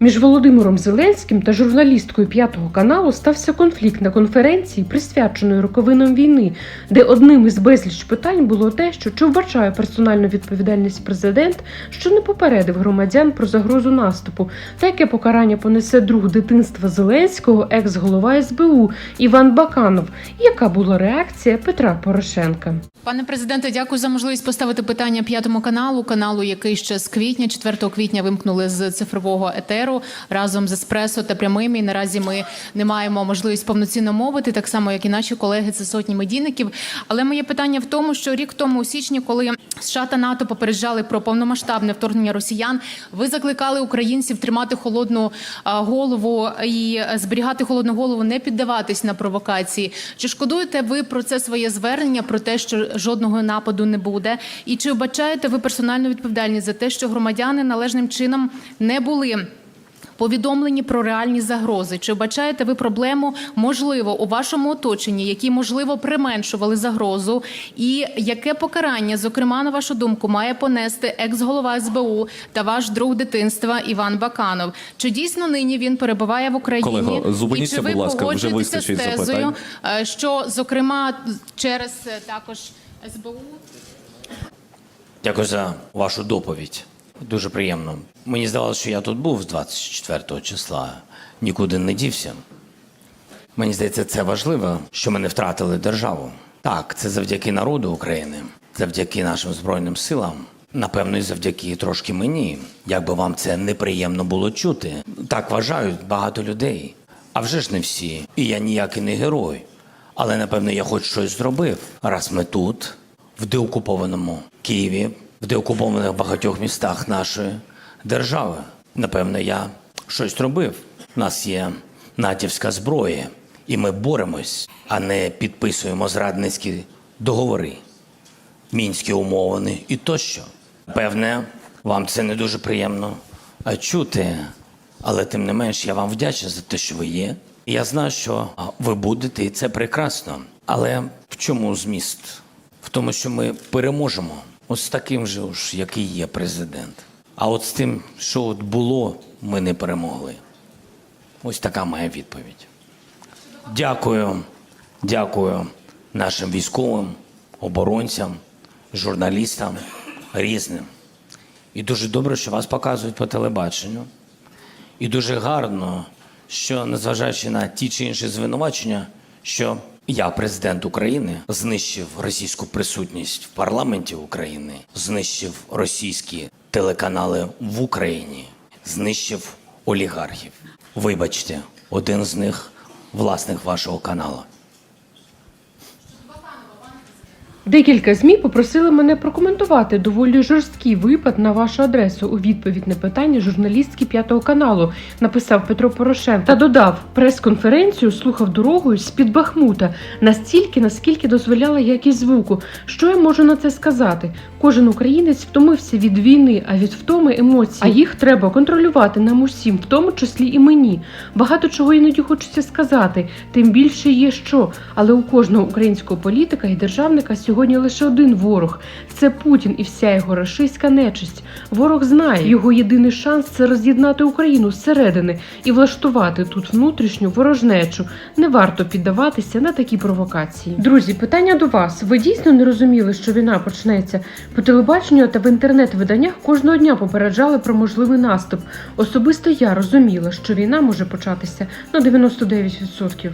Між Володимиром Зеленським та журналісткою п'ятого каналу стався конфлікт на конференції, присвяченої роковинам війни, де одним із безліч питань було те, що чи вбачає персональну відповідальність президент, що не попередив громадян про загрозу наступу, та яке покарання понесе друг дитинства Зеленського, екс-голова СБУ Іван Баканов, і яка була реакція Петра Порошенка. Пане президенте, дякую за можливість поставити питання п'ятому каналу. Каналу, який ще з квітня, 4 квітня, вимкнули з цифрового етеру разом з еспресо та прямим. І наразі ми не маємо можливість повноцінно мовити, так само як і наші колеги. Це сотні медійників. Але моє питання в тому, що рік тому у січні, коли США та НАТО попереджали про повномасштабне вторгнення росіян, ви закликали українців тримати холодну голову і зберігати холодну голову, не піддаватись на провокації. Чи шкодуєте ви про це своє звернення, про те, що жодного нападу не буде? І чи вбачаєте ви персональну відповідальність за те, що громадяни належним чином не були? Повідомлені про реальні загрози. Чи вбачаєте ви проблему, можливо, у вашому оточенні, які можливо применшували загрозу, і яке покарання, зокрема, на вашу думку, має понести екс-голова СБУ та ваш друг дитинства Іван Баканов? Чи дійсно нині він перебуває в Україні? Колего, зупиніться, і чи ви будь ласка, вже вистачить з тезою, запитань. е, що зокрема через е, також СБУ? Дякую за вашу доповідь. Дуже приємно. Мені здавалося, що я тут був з 24 числа, нікуди не дівся. Мені здається, це важливо, що ми не втратили державу. Так, це завдяки народу України, завдяки нашим Збройним силам. Напевно, і завдяки трошки мені, як би вам це неприємно було чути. Так вважають багато людей. А вже ж не всі. І я ніякий не герой. Але напевно я хоч щось зробив, раз ми тут, в деокупованому Києві, в деокупованих багатьох містах нашої держави. Напевно, я щось зробив. У нас є натівська зброя, і ми боремось, а не підписуємо зрадницькі договори, мінські умовини і тощо. Певне, вам це не дуже приємно чути, але тим не менш я вам вдячний за те, що ви є. Я знаю, що ви будете, і це прекрасно. Але в чому зміст? В тому, що ми переможемо. Ось з таким же, ж, який є президент. А от з тим, що от було, ми не перемогли. Ось така моя відповідь. Дякую, дякую нашим військовим, оборонцям, журналістам, різним. І дуже добре, що вас показують по телебаченню. І дуже гарно, що незважаючи на ті чи інші звинувачення, що я, президент України, знищив російську присутність в парламенті України, знищив російські телеканали в Україні, знищив олігархів. Вибачте, один з них власник вашого каналу. Декілька ЗМІ попросили мене прокоментувати доволі жорсткий випад на вашу адресу у відповідь на питання журналістки п'ятого каналу, написав Петро Порошенко та додав прес-конференцію слухав дорогою з під Бахмута настільки, наскільки дозволяла якість звуку. Що я можу на це сказати? Кожен українець втомився від війни, а від втоми емоцій. А їх треба контролювати нам усім, в тому числі і мені. Багато чого іноді хочеться сказати, тим більше є що. Але у кожного українського політика і державника сьогодні лише один ворог це Путін і вся його рашистська нечисть. Ворог знає, його єдиний шанс це роз'єднати Україну зсередини і влаштувати тут внутрішню ворожнечу. Не варто піддаватися на такі провокації. Друзі, питання до вас. Ви дійсно не розуміли, що війна почнеться? По телебаченню та в інтернет-виданнях кожного дня попереджали про можливий наступ. Особисто я розуміла, що війна може початися на 99%.